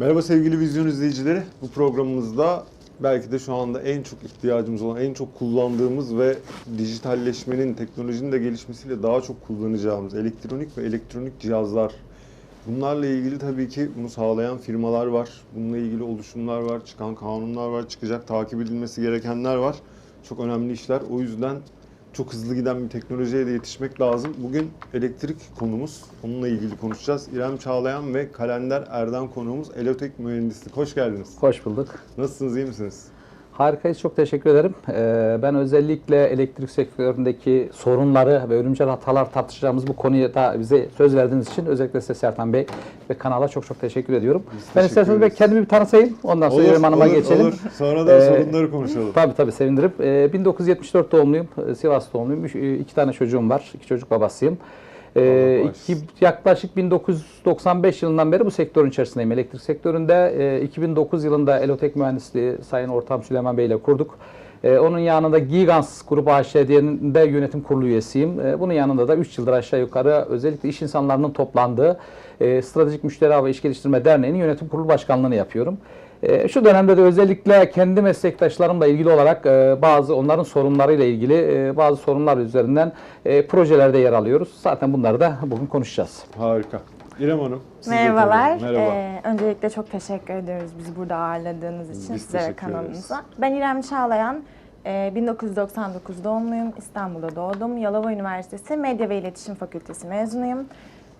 Merhaba sevgili vizyon izleyicileri. Bu programımızda belki de şu anda en çok ihtiyacımız olan, en çok kullandığımız ve dijitalleşmenin, teknolojinin de gelişmesiyle daha çok kullanacağımız elektronik ve elektronik cihazlar. Bunlarla ilgili tabii ki bunu sağlayan firmalar var. Bununla ilgili oluşumlar var, çıkan kanunlar var, çıkacak takip edilmesi gerekenler var. Çok önemli işler. O yüzden çok hızlı giden bir teknolojiye de yetişmek lazım. Bugün elektrik konumuz. Onunla ilgili konuşacağız. İrem Çağlayan ve Kalender Erdem konuğumuz Elotek Mühendislik. Hoş geldiniz. Hoş bulduk. Nasılsınız, iyi misiniz? Harikayız, çok teşekkür ederim. Ee, Ben özellikle elektrik sektöründeki sorunları ve ölümcül hatalar tartışacağımız bu konuya da bize söz verdiğiniz için özellikle size Sertan Bey ve kanala çok çok teşekkür ediyorum. Biz ben teşekkür isterseniz ben kendimi bir tanıtayım. Ondan sonra İrem Hanım'a olur, geçelim. olur. Sonra da Ee, sorunları konuşalım. Tabii tabii sevinirim. Ee, 1974 doğumluyum. Ee, Sivas doğumluyum. Üç- e, iki tane çocuğum var. İki çocuk babasıyım. Bağışlasın. iki, yaklaşık 1995 yılından beri bu sektörün içerisindeyim. Elektrik sektöründe e, 2009 yılında Elotek Mühendisliği Sayın Ortam Süleyman Bey ile kurduk. E, onun yanında Gigans Grup de yönetim kurulu üyesiyim. E, bunun yanında da 3 yıldır aşağı yukarı özellikle iş insanlarının toplandığı e, Stratejik Müşteri ve İş Geliştirme Derneği'nin yönetim kurulu başkanlığını yapıyorum. E, Şu dönemde de özellikle kendi meslektaşlarımla ilgili olarak e, bazı onların sorunlarıyla ilgili e, bazı sorunlar üzerinden e, projelerde yer alıyoruz. Zaten bunları da bugün konuşacağız. Harika. İrem Hanım. Merhabalar. Merhaba. Ee, öncelikle çok teşekkür ediyoruz bizi burada ağırladığınız için Biz size ve teşekkür ederiz. kanalımıza. Ben İrem Çağlayan. Ee, 1999 doğumluyum. İstanbul'da doğdum. Yalova Üniversitesi Medya ve İletişim Fakültesi mezunuyum.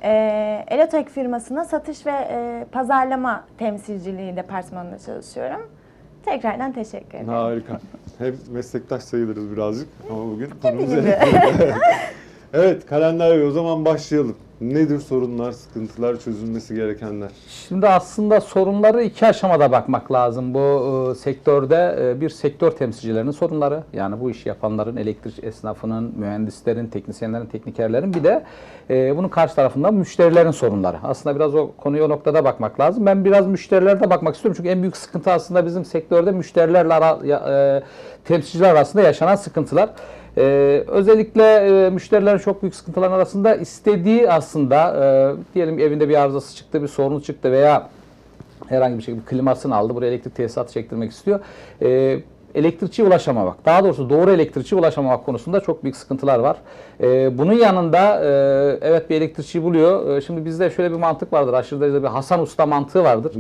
Ee, Elotek firmasına satış ve e, pazarlama temsilciliği departmanında çalışıyorum. Tekrardan teşekkür ederim. Harika. Hem meslektaş sayılırız birazcık ama bugün konumuz gibi. Evet, Kalender Bey o zaman başlayalım. Nedir sorunlar, sıkıntılar, çözülmesi gerekenler? Şimdi aslında sorunları iki aşamada bakmak lazım. Bu e, sektörde e, bir sektör temsilcilerinin sorunları, yani bu işi yapanların, elektrik esnafının, mühendislerin, teknisyenlerin, teknikerlerin bir de e, bunun karşı tarafında müşterilerin sorunları. Aslında biraz o konuya o noktada bakmak lazım. Ben biraz müşterilerde bakmak istiyorum çünkü en büyük sıkıntı aslında bizim sektörde müşterilerle ara, e, temsilciler arasında yaşanan sıkıntılar. Ee, özellikle e, müşterilerin çok büyük sıkıntıların arasında istediği aslında e, diyelim evinde bir arızası çıktı, bir sorunu çıktı veya herhangi bir şekilde klimasını aldı, buraya elektrik tesisatı çektirmek istiyor. Ee, elektrikçiye ulaşamamak, daha doğrusu doğru elektrikçiye ulaşamamak konusunda çok büyük sıkıntılar var. Ee, bunun yanında e, evet bir elektrikçi buluyor. Ee, şimdi bizde şöyle bir mantık vardır, aşırı derecede bir Hasan Usta mantığı vardır.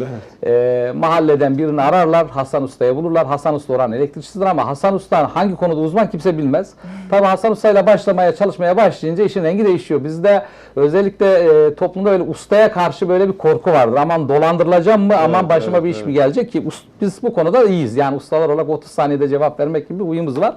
Ee, mahalleden birini ararlar, Hasan Usta'yı bulurlar. Hasan Usta oranın elektrikçisidir ama Hasan Usta hangi konuda uzman kimse bilmez. Tabii Hasan Usta ile başlamaya, çalışmaya başlayınca işin rengi değişiyor. Bizde özellikle e, toplumda öyle ustaya karşı böyle bir korku vardır. Aman dolandırılacağım mı, aman Evet, başıma evet, bir iş evet. mi gelecek ki biz bu konuda iyiyiz. Yani ustalar olarak 30 saniyede cevap vermek gibi bir huyumuz var.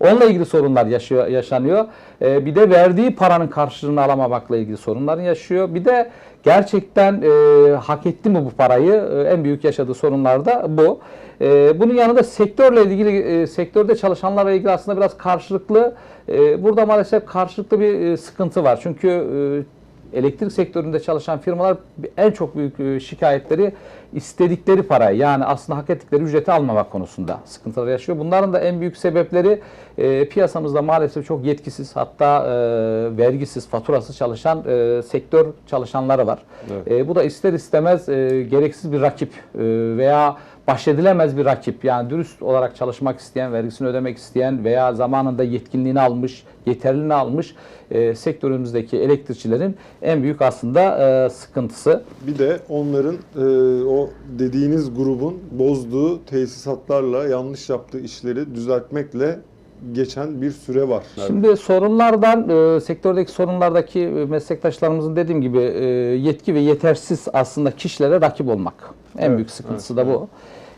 Onunla ilgili sorunlar yaşıyor, yaşanıyor. Ee, bir de verdiği paranın karşılığını alamamakla ilgili sorunlar yaşıyor. Bir de gerçekten e, hak etti mi bu parayı? E, en büyük yaşadığı sorunlar da bu. E, bunun yanında sektörle ilgili, e, sektörde çalışanlarla ilgili aslında biraz karşılıklı, e, burada maalesef karşılıklı bir e, sıkıntı var. Çünkü e, elektrik sektöründe çalışan firmalar en çok büyük e, şikayetleri istedikleri parayı yani aslında hak ettikleri ücreti almamak konusunda sıkıntılar yaşıyor. Bunların da en büyük sebepleri e, piyasamızda maalesef çok yetkisiz hatta e, vergisiz, faturasız çalışan e, sektör çalışanları var. Evet. E, bu da ister istemez e, gereksiz bir rakip e, veya baş edilemez bir rakip. Yani dürüst olarak çalışmak isteyen, vergisini ödemek isteyen veya zamanında yetkinliğini almış, yeterliliğini almış e, sektörümüzdeki elektrikçilerin en büyük aslında e, sıkıntısı. Bir de onların e, o dediğiniz grubun bozduğu tesisatlarla yanlış yaptığı işleri düzeltmekle geçen bir süre var. Şimdi sorunlardan, e, sektördeki sorunlardaki e, meslektaşlarımızın dediğim gibi e, yetki ve yetersiz aslında kişilere rakip olmak. En Evet, büyük sıkıntısı evet, da bu.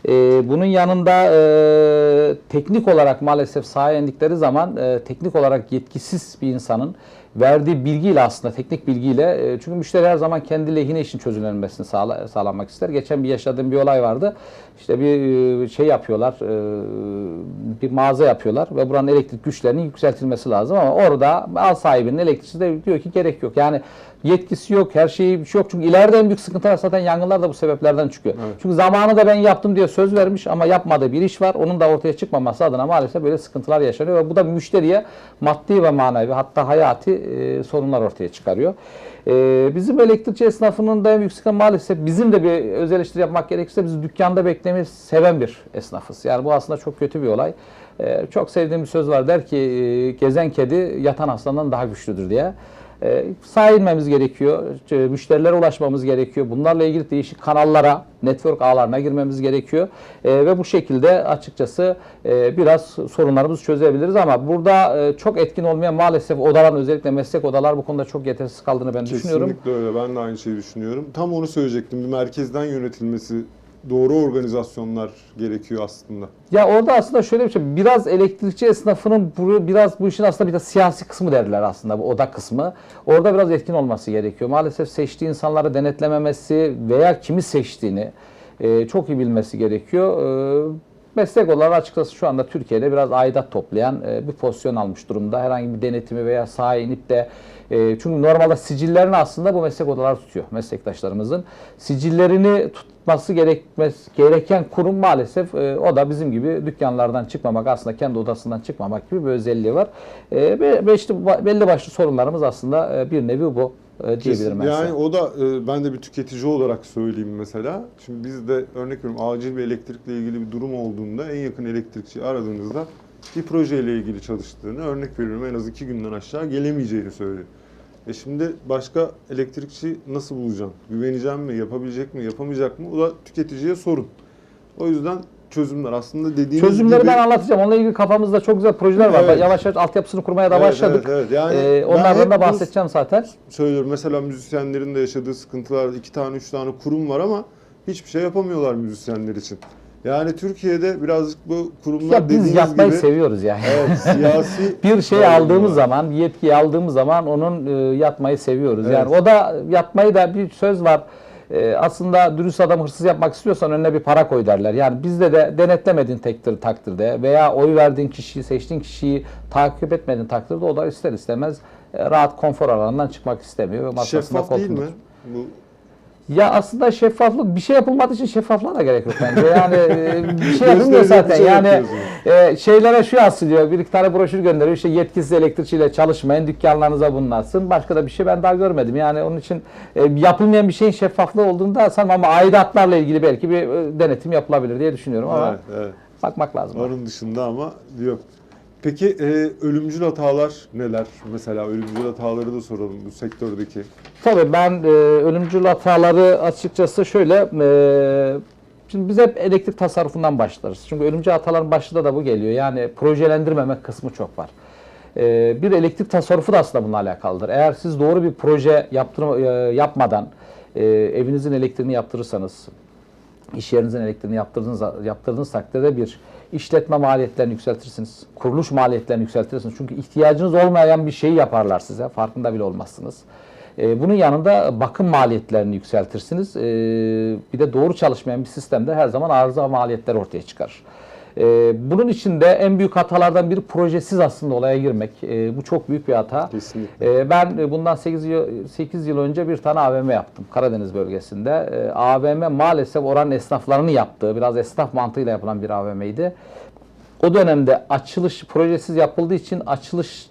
E, bunun yanında e, teknik olarak maalesef sahaya indikleri zaman e, teknik olarak yetkisiz bir insanın verdiği bilgiyle aslında teknik bilgiyle e, çünkü müşteri her zaman kendi lehine işin çözülmesini sağla, sağlamak ister. Geçen bir yaşadığım bir olay vardı. İşte bir e, şey yapıyorlar, e, bir mağaza yapıyorlar ve buranın elektrik güçlerinin yükseltilmesi lazım ama orada al sahibinin elektrikçisi de diyor ki gerek yok. Yani yetkisi yok, her şeyi bir şey yok. Çünkü ileride en büyük sıkıntılar zaten yangınlar da bu sebeplerden çıkıyor. Çünkü zamanında ben yaptım diye söz vermiş ama yapmadığı bir iş var. Onun da ortaya çıkmaması adına maalesef böyle sıkıntılar yaşanıyor ve bu da müşteriye maddi ve manevi hatta hayati e, sorunlar ortaya çıkarıyor. E, bizim elektrikçi esnafının da en büyük sıkıntı maalesef bizim de bir öz eleştiri yapmak gerekirse biz dükkanda beklemeyi seven bir esnafız. Yani bu aslında çok kötü bir olay. E, çok sevdiğim bir söz var der ki e, gezen kedi yatan aslandan daha güçlüdür diye. E, saha inmemiz gerekiyor, e, müşterilere ulaşmamız gerekiyor. Bunlarla ilgili değişik kanallara, network ağlarına girmemiz gerekiyor. E, ve bu şekilde açıkçası e, biraz sorunlarımızı çözebiliriz ama burada e, çok etkin olmayan maalesef odaların özellikle meslek odalar bu konuda çok yetersiz kaldığını ben düşünüyorum. Kesinlikle öyle. Ben de aynı şeyi düşünüyorum. Tam onu söyleyecektim. Bir merkezden yönetilmesi, doğru organizasyonlar gerekiyor aslında. Ya orada aslında şöyle bir şey, biraz elektrikçi esnafının biraz bu işin aslında bir de siyasi kısmı derler aslında bu oda kısmı. Orada biraz etkin olması gerekiyor. Maalesef seçtiği insanları denetlememesi veya kimi seçtiğini e, çok iyi bilmesi gerekiyor. E, meslek olarak açıkçası şu anda Türkiye'de biraz aidat toplayan e, bir pozisyon almış durumda. Herhangi bir denetimi veya sahaya inip de e, çünkü normalde sicillerini aslında bu meslek odaları tutuyor meslektaşlarımızın. Sicillerini tutması gerekmez, gereken kurum maalesef e, o da bizim gibi dükkanlardan çıkmamak aslında kendi odasından çıkmamak gibi bir özelliği var. E, ba- belli başlı sorunlarımız aslında e, bir nevi bu e, diyebilirim ben Yani o da e, ben de bir tüketici olarak söyleyeyim mesela. Şimdi biz de örnek veriyorum acil bir elektrikle ilgili bir durum olduğunda en yakın elektrikçi aradığınızda bir projeyle ilgili çalıştığını örnek veriyorum en az iki günden aşağı gelemeyeceğini söylüyor. E şimdi başka elektrikçi nasıl bulacaksın? Güveneceğim mi? Yapabilecek mi? Yapamayacak mı? O da tüketiciye sorun. O yüzden çözümler aslında dediğiniz Çözümleri gibi... ben anlatacağım. Onunla ilgili kafamızda çok güzel projeler var. Evet. Yavaş yavaş altyapısını kurmaya da Evet, başladık. evet, evet. Yani E, hep onlardan da bahsedeceğim zaten. söylüyorum. Mesela müzisyenlerin de yaşadığı sıkıntılar, iki tane, üç tane kurum var ama hiçbir şey yapamıyorlar müzisyenler için. Yani Türkiye'de birazcık bu kurumlar Ya biz dediğiniz yapmayı gibi seviyoruz yani. evet, siyasi bir şey aldığımız zaman, bir yetkiyi aldığımız zaman onun e, yatmayı seviyoruz. Evet. Yani o da yatmayı da bir söz var. E, aslında dürüst adam hırsız yapmak istiyorsan önüne bir para koy derler. Yani bizde de denetlemediğin tektir, takdirde veya oy verdiğin kişiyi, seçtiğin kişiyi takip etmediğin takdirde o da ister istemez e, rahat konfor alanından çıkmak istemiyor ve masasında şeffaf değil mi? koltuğunda Bu ya aslında şeffaflık bir şey yapılmadığı için şeffaflığa da gerek yok bence. Yani e, bir şey yapılmıyor zaten. şey yani e, şeylere şu yansıyor. Bir iki tane broşür gönderiyor. İşte yetkisiz elektrikçiyle çalışmayın, dükkanlarınıza bulunarsın. Başka da bir şey ben daha görmedim. Yani onun için e, yapılmayan bir şeyin şeffaflığı olduğunda sanmam ama aidatlarla ilgili belki bir e, denetim yapılabilir diye düşünüyorum ama evet, evet. bakmak lazım. Onun dışında ama yok. Peki e, ölümcül hatalar neler? Mesela ölümcül hataları da soralım bu sektördeki. Tabii ben e, ölümcül hataları açıkçası şöyle e, şimdi biz hep elektrik tasarrufundan başlarız. Çünkü ölümcül hataların başında da bu geliyor. Yani projelendirmemek kısmı çok var. E, bir elektrik tasarrufu da aslında bununla alakalıdır. Eğer siz doğru bir proje yaptırma, e, yapmadan e, evinizin elektriğini yaptırırsanız, iş yerinizin elektriğini yaptırdığınız, yaptırdığınız takdirde bir işletme maliyetlerini yükseltirsiniz. Kuruluş maliyetlerini yükseltirsiniz. Çünkü ihtiyacınız olmayan bir şeyi yaparlar size. Farkında bile olmazsınız. Ee, bunun yanında bakım maliyetlerini yükseltirsiniz. Ee, bir de doğru çalışmayan bir sistemde her zaman arıza maliyetleri ortaya çıkar. Ee, bunun için de en büyük hatalardan biri projesiz aslında olaya girmek. Ee, bu çok büyük bir hata. Kesinlikle. Ee, Ben e, bundan 8 yıl, 8 yıl önce bir tane AVM yaptım Karadeniz bölgesinde. Ee, AVM maalesef oranın esnaflarını yaptığı, biraz esnaf mantığıyla yapılan bir AVM'ydi. O dönemde açılış projesiz yapıldığı için açılış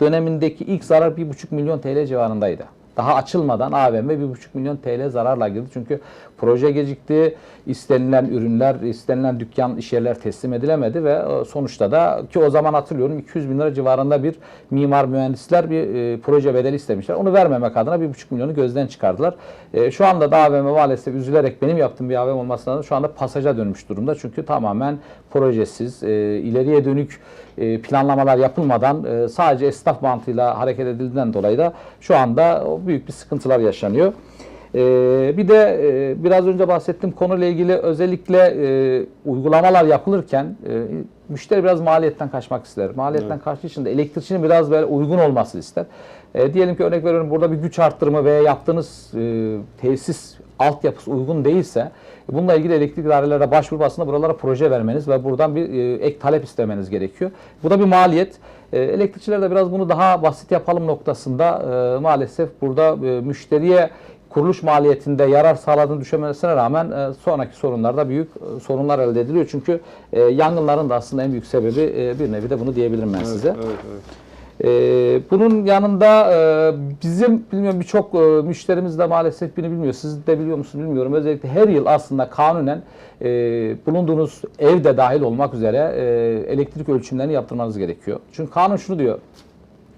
dönemindeki ilk zarar 1,5 milyon TL civarındaydı. Daha açılmadan AVM 1,5 milyon TL zararla girdi. Çünkü proje gecikti, istenilen ürünler, istenilen dükkan, işyerler teslim edilemedi ve e, sonuçta da ki o zaman hatırlıyorum 200 bin lira civarında bir mimar mühendisler bir e, proje bedeli istemişler. Onu vermemek adına 1,5 milyonu gözden çıkardılar. E, şu anda da AVM maalesef üzülerek benim yaptığım bir AVM olmasına şu anda pasaja dönmüş durumda. Çünkü tamamen projesiz, e, ileriye dönük e, planlamalar yapılmadan e, sadece esnaf mantığıyla hareket edildiğinden dolayı da şu anda büyük bir sıkıntılar yaşanıyor. E, bir de e, biraz önce bahsettiğim konuyla ilgili özellikle e, uygulamalar yapılırken e, müşteri biraz maliyetten kaçmak ister. Maliyetten Evet. kaçtığı için de elektrikçinin biraz böyle uygun olmasını ister. E, diyelim ki örnek veriyorum burada bir güç arttırımı veya yaptığınız e, tesis altyapısı uygun değilse bununla ilgili elektrik dairelerine başvurup aslında buralara proje vermeniz ve buradan bir e, ek talep istemeniz gerekiyor. Bu da bir maliyet. E, elektrikçiler de biraz bunu daha basit yapalım noktasında e, maalesef burada e, müşteriye kuruluş maliyetinde yarar sağladığını düşünmesine rağmen e, sonraki sorunlarda büyük e, sorunlar elde ediliyor. Çünkü e, yangınların da aslında en büyük sebebi e, bir nevi de bunu diyebilirim ben Evet, size. evet, evet. E, bunun yanında e, bizim bilmiyorum birçok e, müşterimiz de maalesef beni bilmiyor. Siz de biliyor musunuz bilmiyorum. Özellikle her yıl aslında kanunen e, bulunduğunuz evde dahil olmak üzere e, elektrik ölçümlerini yaptırmanız gerekiyor. Çünkü kanun şunu diyor.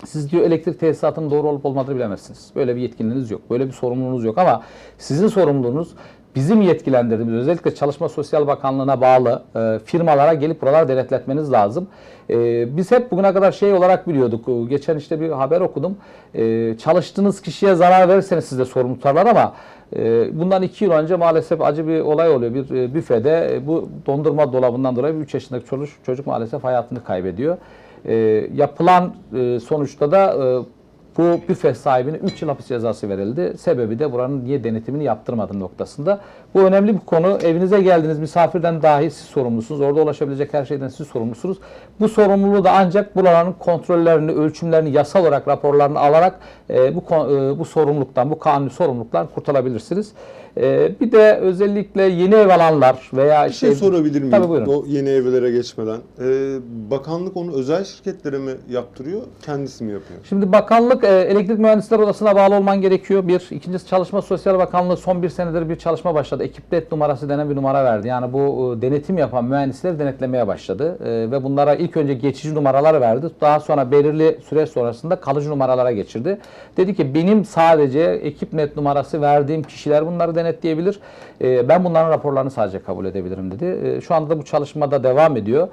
Siz diyor elektrik tesisatının doğru olup olmadığını bilemezsiniz. Böyle bir yetkinliğiniz yok. Böyle bir sorumluluğunuz yok ama sizin sorumluluğunuz bizim yetkilendirdiğimiz özellikle Çalışma Sosyal Bakanlığı'na bağlı e, firmalara gelip buraları denetletmeniz lazım. E, biz hep bugüne kadar şey olarak biliyorduk. E, Geçen işte bir haber okudum. E, çalıştığınız kişiye zarar verirseniz siz de sorumlu tutarlar ama e, bundan iki yıl önce maalesef acı bir olay oluyor. Bir e, büfede e, bu dondurma dolabından dolayı 3 yaşındaki çocuk, çocuk maalesef hayatını kaybediyor. E, yapılan e, sonuçta da e, bu büfe sahibine 3 yıl hapis cezası verildi. Sebebi de buranın niye denetimini yaptırmadığın noktasında. Bu önemli bir konu. Evinize geldiniz misafirden dahi siz sorumlusunuz. Orada ulaşabilecek her şeyden siz sorumlusunuz. Bu sorumluluğu da ancak buraların kontrollerini, ölçümlerini, yasal olarak raporlarını alarak e, bu e, bu sorumluluktan, bu kanuni sorumluluktan kurtulabilirsiniz. E, bir de özellikle yeni ev alanlar veya Bir şey işte- sorabilir miyim? Tabii buyurun. O yeni evlere geçmeden. Ee, bakanlık onu özel şirketlere mi yaptırıyor, kendisi mi yapıyor? Şimdi bakanlık e, elektrik mühendisler odasına bağlı olman gerekiyor. Bir. İkincisi Çalışma Sosyal Bakanlığı son bir senedir bir çalışma başladı. Ekiplet numarası denen bir numara verdi. Yani bu e, denetim yapan mühendisleri denetlemeye başladı. E, ve bunlara ilk önce geçici numaralar verdi. Daha sonra belirli süre sonrasında kalıcı numaralara geçirdi. Dedi ki benim sadece ekipnet numarası verdiğim kişiler bunları denetleyebilir. Ben bunların raporlarını sadece kabul edebilirim dedi. Şu anda bu çalışmada devam ediyor.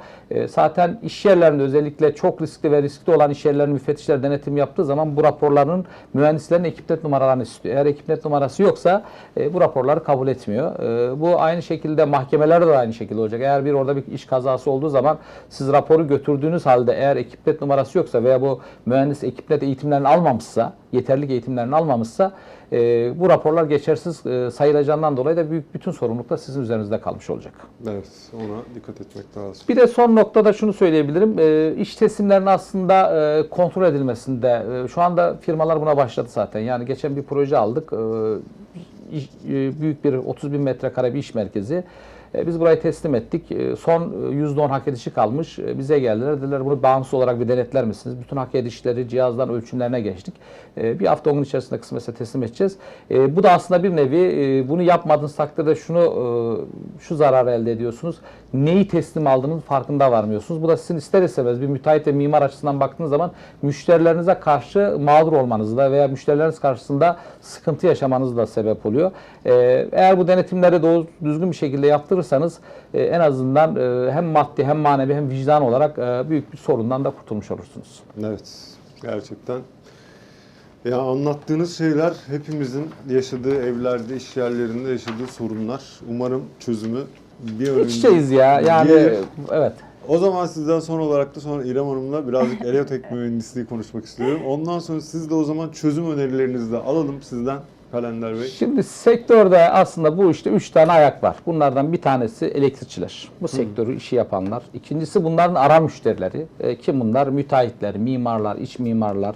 Zaten iş yerlerinde özellikle çok riskli ve riskli olan iş yerlerinin müfettişler denetim yaptığı zaman bu raporların mühendislerin ekipnet numaralarını istiyor. Eğer ekipnet numarası yoksa e, bu raporları kabul etmiyor. E, bu aynı şekilde mahkemelerde de aynı şekilde olacak. Eğer bir orada bir iş kazası olduğu zaman siz raporu götürdüğünüz halde eğer ekipnet numarası yoksa veya bu mühendis ekipnet eğitimlerini almamışsa, yeterli eğitimlerini almamışsa e, bu raporlar geçersiz e, sayılacağından dolayı da büyük bütün sorumluluk da sizin üzerinizde kalmış olacak. Evet, ona dikkat etmek lazım. Bir de son noktada şunu söyleyebilirim. E, iş teslimlerinin aslında e, kontrol edilmesinde e, şu anda firmalar buna başladı zaten. Yani geçen bir proje aldık. E, iş- e, büyük bir 30 bin metrekare bir iş merkezi. E, Biz burayı teslim ettik. E, Son e, %10 hak edişi kalmış. Bize geldiler. Dediler bunu bağımsız olarak bir denetler misiniz? Bütün hak edişleri cihazdan ölçümlerine geçtik. E, Bir hafta onun içerisinde kısmetse teslim edeceğiz. E, Bu da aslında bir nevi e, bunu yapmadığınız takdirde şunu e, şu zararı elde ediyorsunuz. Neyi teslim aldığınız farkında varmıyorsunuz. Bu da sizin ister istemez bir müteahhit ve mimar açısından baktığınız zaman müşterilerinize karşı mağdur olmanızda veya müşterileriniz karşısında sıkıntı yaşamanız da sebep oluyor. E, Eğer bu denetimleri doğru düzgün bir şekilde yaptırırsanız e, en azından hem maddi hem manevi hem vicdan olarak büyük bir sorundan da kurtulmuş olursunuz. Evet, gerçekten. Ya anlattığınız şeyler hepimizin yaşadığı evlerde, iş yerlerinde yaşadığı sorunlar. Umarım çözümü bir an İç içeyiz ya. Yani gelir. evet. O zaman sizden son olarak da sonra İrem Hanım'la birazcık eleotek mühendisliği konuşmak istiyorum. Ondan sonra siz de o zaman çözüm önerilerinizi de alalım sizden Kalender Bey. Şimdi sektörde aslında bu işte üç tane ayak var. Bunlardan bir tanesi elektrikçiler. Bu sektörü işi yapanlar. İkincisi bunların ara müşterileri. E, kim bunlar? Müteahhitler, mimarlar, iç mimarlar,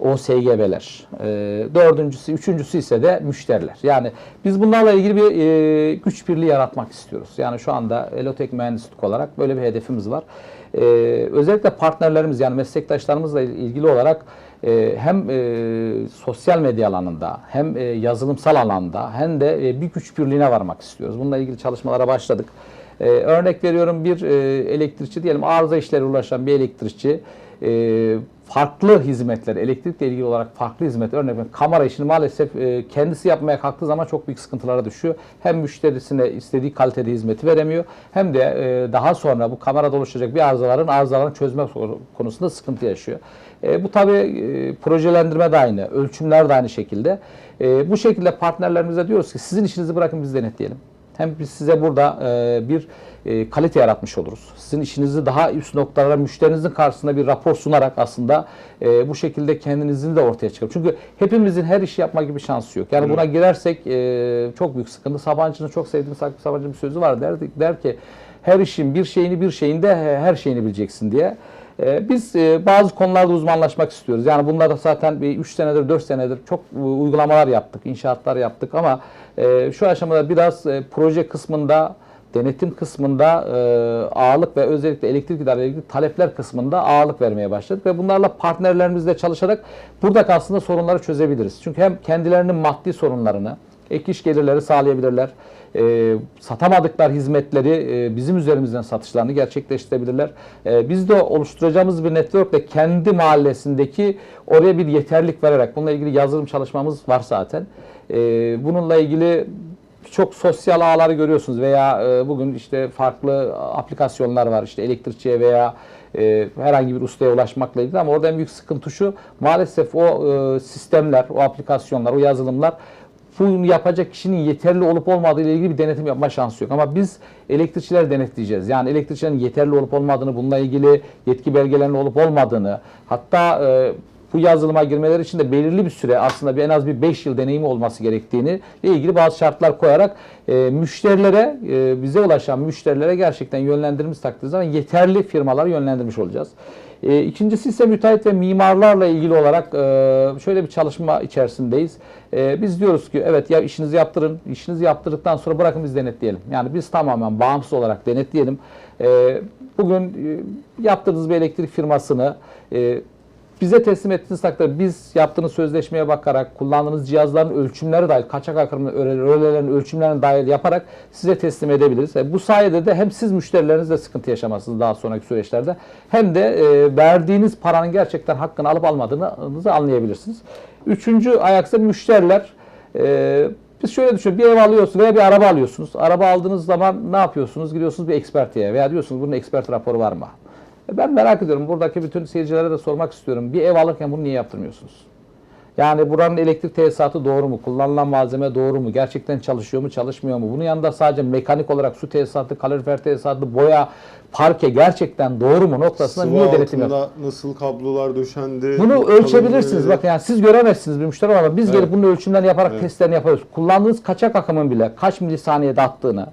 OSGB'ler. E, dördüncüsü, üçüncüsü ise de müşteriler. Yani biz bunlarla ilgili bir e, güç birliği yaratmak istiyoruz. Yani şu anda Elotek Mühendislik olarak böyle bir hedefimiz var. E, özellikle partnerlerimiz yani meslektaşlarımızla ilgili olarak e, hem e, sosyal medya alanında hem e, yazılımsal alanda hem de e, bir güç birliğine varmak istiyoruz. Bununla ilgili çalışmalara başladık. E, örnek veriyorum bir e, elektrikçi diyelim arıza işleri ulaşan bir elektrikçi e, farklı hizmetler, elektrikle ilgili olarak farklı hizmet, örnek veriyorum kamera işini maalesef e, kendisi yapmaya kalktığı zaman çok büyük sıkıntılara düşüyor. Hem müşterisine istediği kalitede hizmeti veremiyor hem de e, daha sonra bu kamerada oluşacak bir arızaların arızalarını çözme konusunda sıkıntı yaşıyor. E, bu tabii e, projelendirme de aynı, ölçümler de aynı şekilde. E, bu şekilde partnerlerimize diyoruz ki sizin işinizi bırakın biz denetleyelim. Hem biz size burada e, bir e, kalite yaratmış oluruz. Sizin işinizi daha üst noktalara müşterinizin karşısında bir rapor sunarak aslında e, bu şekilde kendinizi de ortaya çıkar. Çünkü hepimizin her işi yapma gibi şansı yok. Yani buna girersek e, çok büyük sıkıntı. Sabancı'nın çok sevdiğim Sakıp Sabancı'nın bir sözü var. Der, der ki her işin bir şeyini bir şeyinde her şeyini bileceksin diye. Ee, Biz e, bazı konularda uzmanlaşmak istiyoruz. Yani bunlarda zaten bir 3 senedir, 4 senedir çok e, uygulamalar yaptık, inşaatlar yaptık ama e, şu aşamada biraz e, proje kısmında denetim kısmında e, ağırlık ve özellikle elektrik idareyle ilgili talepler kısmında ağırlık vermeye başladık ve bunlarla partnerlerimizle çalışarak buradaki aslında sorunları çözebiliriz. Çünkü hem kendilerinin maddi sorunlarını, ek iş gelirleri sağlayabilirler. E, satamadıkları hizmetleri e, bizim üzerimizden satışlarını gerçekleştirebilirler. E, biz de oluşturacağımız bir networkle kendi mahallesindeki oraya bir yeterlik vererek bununla ilgili yazılım çalışmamız var zaten. E, bununla ilgili çok sosyal ağları görüyorsunuz veya e, bugün işte farklı aplikasyonlar var işte elektrikçiye veya e, herhangi bir ustaya ulaşmakla ilgili ama orada en büyük sıkıntı şu maalesef o e, sistemler, o aplikasyonlar, o yazılımlar bunu yapacak kişinin yeterli olup olmadığı ile ilgili bir denetim yapma şansı yok. Ama biz elektrikçiler denetleyeceğiz. Yani elektrikçilerin yeterli olup olmadığını, bununla ilgili yetki belgelerinin olup olmadığını, hatta e, bu yazılıma girmeleri için de belirli bir süre aslında bir en az bir 5 yıl deneyimi olması gerektiğini ile ilgili bazı şartlar koyarak e, müşterilere, e, bize ulaşan müşterilere gerçekten yönlendirdiğimiz takdirde zaman yeterli firmaları yönlendirmiş olacağız. E, ikincisi ise müteahhit ve mimarlarla ilgili olarak e, şöyle bir çalışma içerisindeyiz. E, biz diyoruz ki evet ya işinizi yaptırın, işinizi yaptırdıktan sonra bırakın biz denetleyelim. Yani biz tamamen bağımsız olarak denetleyelim. E, bugün e, yaptığınız bir elektrik firmasını e, bize teslim ettiğiniz takdirde biz yaptığınız sözleşmeye bakarak kullandığınız cihazların ölçümleri dahil, kaçak akımlı rölelerin ölçümlerine dahil yaparak size teslim edebiliriz. E, bu sayede de hem siz müşterilerinizle sıkıntı yaşamazsınız daha sonraki süreçlerde hem de e, verdiğiniz paranın gerçekten hakkını alıp almadığınızı anlayabilirsiniz. Üçüncü ayaksa müşteriler. E, biz şöyle düşünün, bir ev alıyorsunuz veya bir araba alıyorsunuz. Araba aldığınız zaman ne yapıyorsunuz? Gidiyorsunuz bir ekspertiye veya diyorsunuz bunun ekspert raporu var mı? E, Ben merak ediyorum. Buradaki bütün seyircilere de sormak istiyorum. Bir ev alırken bunu niye yaptırmıyorsunuz? Yani buranın elektrik tesisatı doğru mu? Kullanılan malzeme doğru mu? Gerçekten çalışıyor mu, çalışmıyor mu? Bunun yanında sadece mekanik olarak su tesisatı, kalorifer tesisatı, boya, parke gerçekten doğru mu noktasında Sıvı niye denetim yok? nasıl kablolar döşendi? Bunu ölçebilirsiniz. Bakın yani siz göremezsiniz bir müşteri ama biz Evet. gelip bunun ölçümlerini yaparak Evet. testlerini yapıyoruz. Kullandığınız kaçak akımın bile kaç milisaniyede attığını,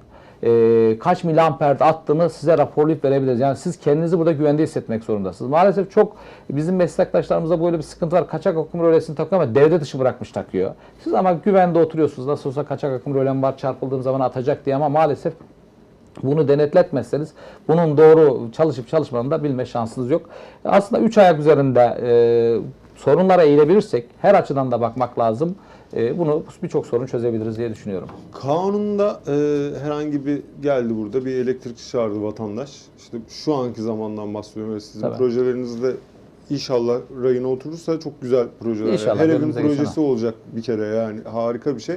e, kaç miliamperde attığını size raporlayıp verebiliriz. Yani siz kendinizi burada güvende hissetmek zorundasınız. Maalesef çok bizim meslektaşlarımızda böyle bir sıkıntı var. Kaçak akım rölesini takıyor ama devre dışı bırakmış takıyor. Siz ama güvende oturuyorsunuz. Nasıl olsa kaçak akım rölem var çarpıldığım zaman atacak diye ama maalesef bunu denetletmezseniz bunun doğru çalışıp çalışmadığını da bilme şansınız yok. Aslında üç ayak üzerinde e, sorunlara eğilebilirsek her açıdan da bakmak lazım. E, bunu birçok sorun çözebiliriz diye düşünüyorum. Kanunda e, herhangi bir geldi burada bir elektrikçi çağırdı vatandaş. İşte şu anki zamandan bahsediyorum. ve Sizin Tabii. projelerinizde inşallah rayına oturursa çok güzel projeler. İnşallah, Her evin projesi sene. olacak bir kere yani harika bir şey.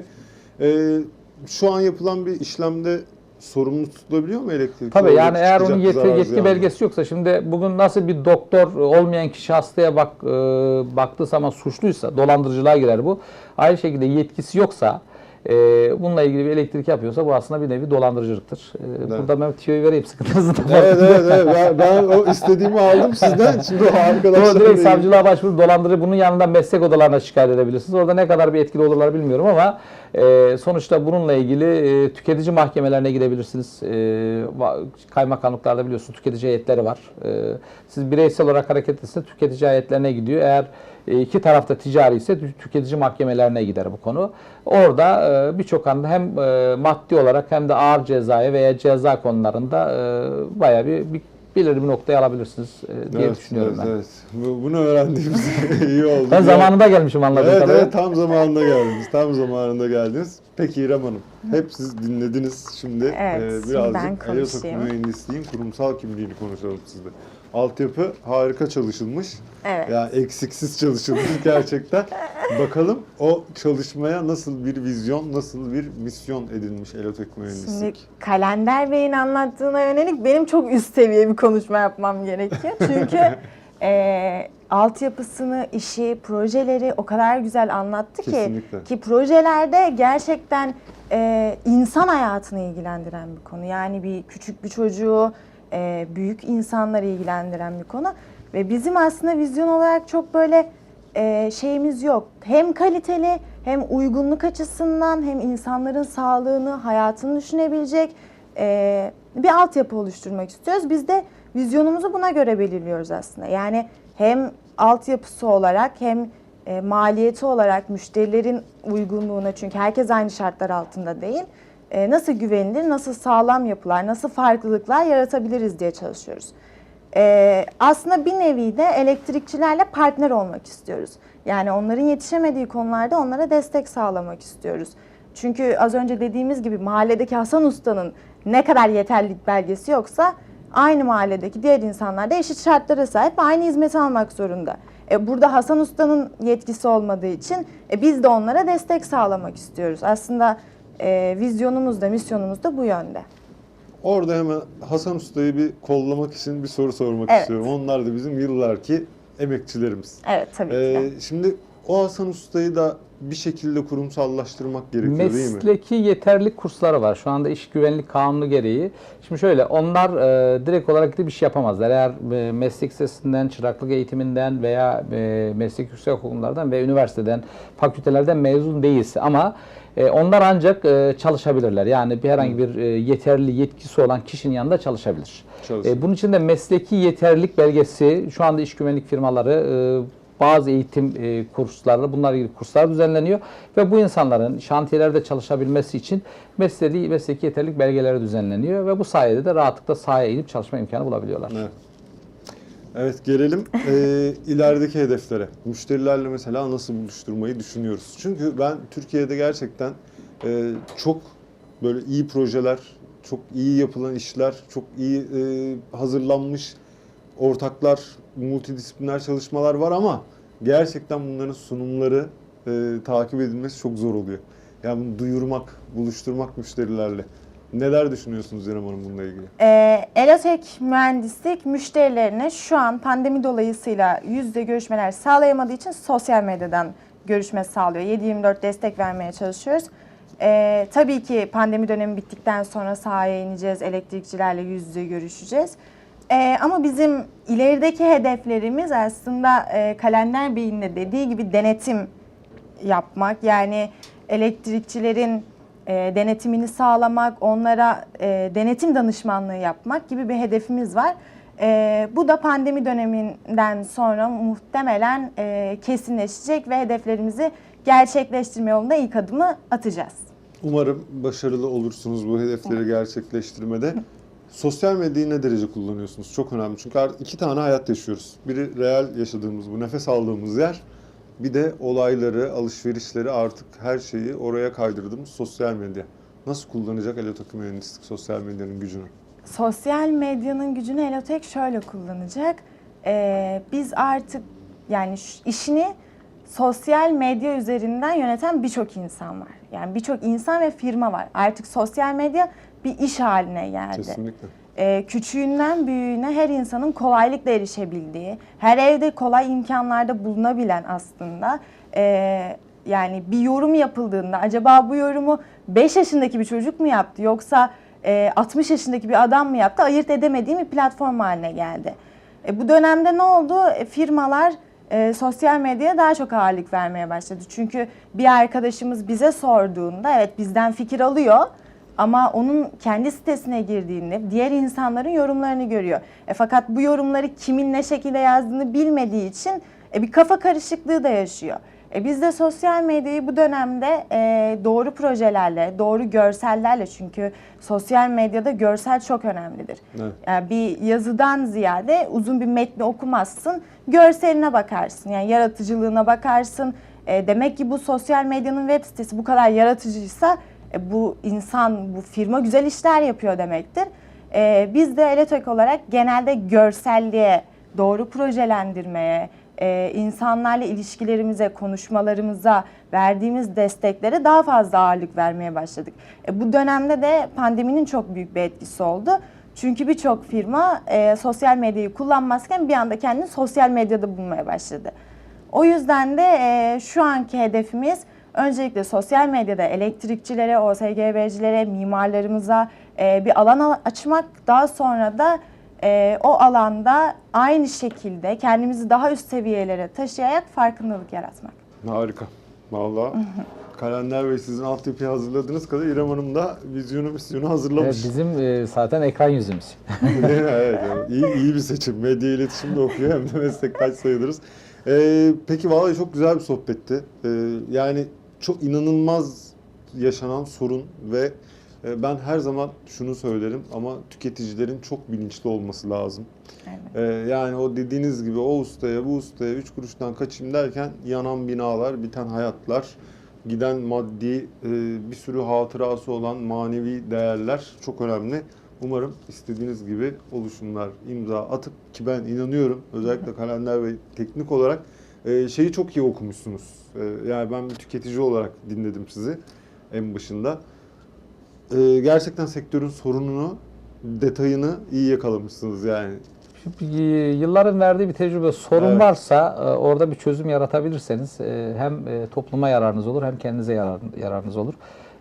E, şu an yapılan bir işlemde sorumlu tutulabiliyor mu elektrik? Tabii yani eğer onun yetki, yetki belgesi yoksa şimdi bugün nasıl bir doktor olmayan kişi hastaya bak e, baktığı zaman suçluysa dolandırıcılığa girer bu. Aynı şekilde yetkisi yoksa e, bununla ilgili bir elektrik yapıyorsa bu aslında bir nevi dolandırıcılıktır. E, Burada ben tüyoyu vereyim sıkıntınızı da Evet evet evet ben, ben o istediğimi aldım sizden. Şimdi o arkadaşlar direkt savcılığa başvurup dolandırıcı bunun yanında meslek odalarına şikayet edebilirsiniz. Orada ne kadar bir etkili olurlar bilmiyorum ama e, sonuçta bununla ilgili e, tüketici mahkemelerine gidebilirsiniz. E, kaymakamlıklarda biliyorsunuz tüketici heyetleri var. E, siz bireysel olarak hareket etseniz tüketici heyetlerine gidiyor. Eğer e, iki tarafta ticari ise tü- tüketici mahkemelerine gider bu konu. Orada e, birçok anda hem e, maddi olarak hem de ağır cezaya veya ceza konularında bayağı bir, bir belirli bir noktaya alabilirsiniz e, diye evet, düşünüyorum evet, ben. Evet. Bu- Bunu öğrendiğimiz iyi oldu. Ben Ya- zamanında gelmişim anladığım Evet, kadarıyla. evet tam zamanında geldiniz. Tam zamanında geldiniz. Peki İrem Hanım, hep siz dinlediniz. Şimdi Evet, e, şimdi birazcık ben Eliotok konuşayım. mühendisliğin kurumsal kimliğini konuşalım sizde. Altyapı harika çalışılmış. Evet. Yani eksiksiz çalışılmış gerçekten. Bakalım o çalışmaya nasıl bir vizyon, nasıl bir misyon edilmiş Şimdi mühendislik. Kalender Bey'in anlattığına yönelik benim çok üst seviye bir konuşma yapmam gerekiyor. Çünkü e, altyapısını, işi, projeleri o kadar güzel anlattı ki Kesinlikle. ki projelerde gerçekten e, insan hayatını ilgilendiren bir konu. Yani bir küçük bir çocuğu, e, büyük insanları ilgilendiren bir konu ve bizim aslında vizyon olarak çok böyle e, şeyimiz yok. Hem kaliteli hem uygunluk açısından hem insanların sağlığını, hayatını düşünebilecek e, bir altyapı oluşturmak istiyoruz. Biz de vizyonumuzu buna göre belirliyoruz aslında. Yani hem altyapısı olarak hem e, maliyeti olarak müşterilerin uygunluğuna çünkü herkes aynı şartlar altında değil. E, nasıl güvenilir, nasıl sağlam yapılar, nasıl farklılıklar yaratabiliriz diye çalışıyoruz. E, aslında bir nevi de elektrikçilerle partner olmak istiyoruz. Yani onların yetişemediği konularda onlara destek sağlamak istiyoruz. Çünkü az önce dediğimiz gibi mahalledeki Hasan Usta'nın ne kadar yeterlilik belgesi yoksa aynı mahalledeki diğer insanlar da eşit şartlara sahip aynı hizmeti almak zorunda. E, burada Hasan Usta'nın yetkisi olmadığı için e, biz de onlara destek sağlamak istiyoruz. Aslında e, vizyonumuz da misyonumuz da bu yönde. Orada hemen Hasan Usta'yı bir kollamak için bir soru sormak Evet. istiyorum. Onlar da bizim yıllarki emekçilerimiz. Evet tabii ki de. Ee, şimdi o Hasan Usta'yı da bir şekilde kurumsallaştırmak gerekiyor değil mi? Mesleki yeterlilik kursları var. Şu anda iş güvenlik kanunu gereği. Şimdi şöyle onlar e, direkt olarak gidip iş yapamazlar. Eğer e, meslek lisesinden, çıraklık eğitiminden veya e, meslek yüksek okullardan ve üniversiteden, fakültelerden mezun değilse ama e, onlar ancak e, çalışabilirler. Yani bir herhangi bir e, yeterli yetkisi olan kişinin yanında çalışabilir. Çalışabilir. E, bunun için de mesleki yeterlilik belgesi şu anda iş güvenlik firmaları e, bazı eğitim e, kursları, bunlar ilgili kurslar düzenleniyor ve bu insanların şantiyelerde çalışabilmesi için mesleki, mesleki yeterlilik belgeleri düzenleniyor ve bu sayede de rahatlıkla sahaya inip çalışma imkanı bulabiliyorlar. Evet. Evet gelelim ee, ilerideki hedeflere. Müşterilerle mesela nasıl buluşturmayı düşünüyoruz? Çünkü ben Türkiye'de gerçekten e, çok böyle iyi projeler, çok iyi yapılan işler, çok iyi e, hazırlanmış ortaklar, multidisipliner çalışmalar var ama gerçekten bunların sunumları e, takip edilmesi çok zor oluyor. Yani bunu duyurmak, buluşturmak müşterilerle. Neler düşünüyorsunuz İrem Hanım bununla ilgili? Ee, Elotek Mühendislik müşterilerine şu an pandemi dolayısıyla yüz yüze görüşmeler sağlayamadığı için sosyal medyadan görüşme sağlıyor. 7-24 destek vermeye çalışıyoruz. Ee, tabii ki pandemi dönemi bittikten sonra sahaya ineceğiz, elektrikçilerle yüz yüze görüşeceğiz. Ee, ama bizim ilerideki hedeflerimiz aslında e, Kalender Bey'in de dediği gibi denetim yapmak. Yani elektrikçilerin e, denetimini sağlamak, onlara e, denetim danışmanlığı yapmak gibi bir hedefimiz var. E, bu da pandemi döneminden sonra muhtemelen e, kesinleşecek ve hedeflerimizi gerçekleştirme yolunda ilk adımı atacağız. Umarım başarılı olursunuz bu hedefleri gerçekleştirmede. Sosyal medyayı ne derece kullanıyorsunuz? Çok önemli. Çünkü iki tane hayat yaşıyoruz. Biri real yaşadığımız bu nefes aldığımız yer. Bir de olayları, alışverişleri artık her şeyi oraya kaydırdığımız sosyal medya. Nasıl kullanacak Elotakı Mühendislik sosyal medyanın gücünü? Sosyal medyanın gücünü Elotek şöyle kullanacak. Ee, biz artık yani işini sosyal medya üzerinden yöneten birçok insan var. Yani birçok insan ve firma var. Artık sosyal medya bir iş haline geldi. Kesinlikle. Ee, küçüğünden büyüğüne her insanın kolaylıkla erişebildiği, her evde kolay imkanlarda bulunabilen aslında ee, yani bir yorum yapıldığında acaba bu yorumu 5 yaşındaki bir çocuk mu yaptı yoksa e, 60 yaşındaki bir adam mı yaptı ayırt edemediğim bir platform haline geldi. E, bu dönemde ne oldu? E, firmalar e, sosyal medyaya daha çok ağırlık vermeye başladı. Çünkü bir arkadaşımız bize sorduğunda evet bizden fikir alıyor ama onun kendi sitesine girdiğinde diğer insanların yorumlarını görüyor. E, fakat bu yorumları kimin ne şekilde yazdığını bilmediği için e, bir kafa karışıklığı da yaşıyor. E, biz de sosyal medyayı bu dönemde e, doğru projelerle, doğru görsellerle çünkü sosyal medyada görsel çok önemlidir. Evet. Yani bir yazıdan ziyade uzun bir metni okumazsın, görseline bakarsın. Yani yaratıcılığına bakarsın. E, demek ki bu sosyal medyanın web sitesi bu kadar yaratıcıysa e, bu insan, bu firma güzel işler yapıyor demektir. E, biz de Eletek olarak genelde görselliğe, doğru projelendirmeye, e, insanlarla ilişkilerimize, konuşmalarımıza verdiğimiz desteklere daha fazla ağırlık vermeye başladık. E, bu dönemde de pandeminin çok büyük bir etkisi oldu. Çünkü birçok firma e, sosyal medyayı kullanmazken bir anda kendini sosyal medyada bulmaya başladı. O yüzden de e, şu anki hedefimiz öncelikle sosyal medyada elektrikçilere, OSGB'cilere, mimarlarımıza e, bir alan açmak. Daha sonra da e, o alanda aynı şekilde kendimizi daha üst seviyelere taşıyarak farkındalık yaratmak. Harika. Vallahi Kalender Bey sizin altyapıyı hazırladığınız kadar İrem Hanım da vizyonu misyonu Evet, hazırlamış. bizim e, zaten ekran yüzümüz. evet, evet. İyi, iyi bir seçim. Medya iletişim de okuyor hem de meslektaş sayılırız. Ee, peki vallahi çok güzel bir sohbetti. Ee, yani çok inanılmaz yaşanan sorun ve E, Ben her zaman şunu söylerim ama tüketicilerin çok bilinçli olması lazım. Evet. E, Yani o dediğiniz gibi o ustaya bu ustaya 3 kuruştan kaçayım derken yanan binalar, biten hayatlar, giden maddi e, bir sürü hatırası olan manevi değerler çok önemli. Umarım istediğiniz gibi oluşumlar imza atıp ki ben inanıyorum özellikle kalender ve teknik olarak e, şeyi çok iyi okumuşsunuz. E, Yani ben bir tüketici olarak dinledim sizi en başında. E, Gerçekten sektörün sorununu, detayını iyi yakalamışsınız yani. Şimdi Yılların verdiği bir tecrübe, sorun Evet. varsa e, orada bir çözüm yaratabilirseniz e, hem e, topluma yararınız olur hem kendinize yarar- yararınız olur.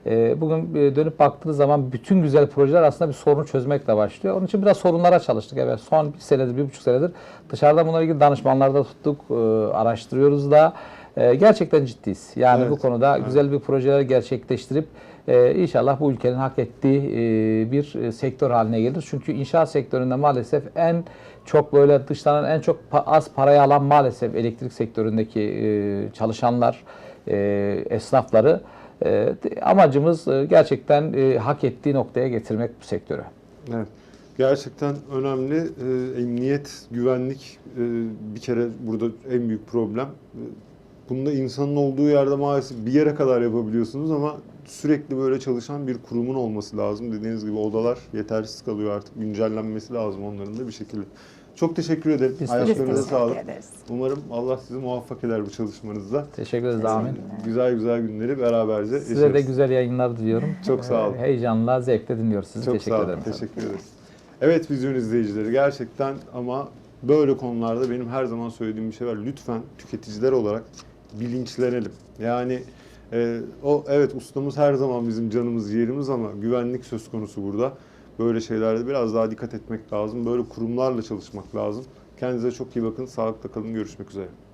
E, Bugün e, dönüp baktığınız zaman bütün güzel projeler aslında bir sorunu çözmekle başlıyor. Onun için biraz sorunlara çalıştık. Evet son bir senedir, bir buçuk senedir dışarıda bununla ilgili danışmanlarda tuttuk, e, araştırıyoruz da. E, Gerçekten ciddiyiz. Yani Evet, bu konuda evet. güzel bir projeler gerçekleştirip inşallah bu ülkenin hak ettiği e, bir sektör haline gelir. Çünkü inşaat sektöründe maalesef en çok böyle dışlanan, en çok pa- az parayı alan maalesef elektrik sektöründeki e, çalışanlar, e, esnafları. E, amacımız e, gerçekten e, hak ettiği noktaya getirmek bu sektörü. Evet. Gerçekten önemli. Ee, emniyet, güvenlik e, bir kere burada en büyük problem. Ee, Bunda insanın olduğu yerde maalesef bir yere kadar yapabiliyorsunuz ama sürekli böyle çalışan bir kurumun olması lazım. Dediğiniz gibi odalar yetersiz kalıyor artık. Güncellenmesi lazım onların da bir şekilde. Çok teşekkür ederim. Biz Ayaklarınıza sağlık. ederiz. Umarım Allah sizi muvaffak eder bu çalışmanızda. Teşekkür ederiz amin. Güzel güzel günleri beraberce Size de yaşarız. güzel yayınlar diliyorum. Çok sağ olun. E, Heyecanla, zevkle dinliyoruz sizi. Çok teşekkür sağ olun. ederim. Teşekkür ederiz. Evet vizyon izleyicileri gerçekten ama böyle konularda benim her zaman söylediğim bir şey var. Lütfen tüketiciler olarak bilinçlenelim. Yani e, o evet ustamız her zaman bizim canımız yerimiz ama güvenlik söz konusu burada. Böyle şeylerde biraz daha dikkat etmek lazım. Böyle kurumlarla çalışmak lazım. Kendinize çok iyi bakın. Sağlıkla kalın. Görüşmek üzere.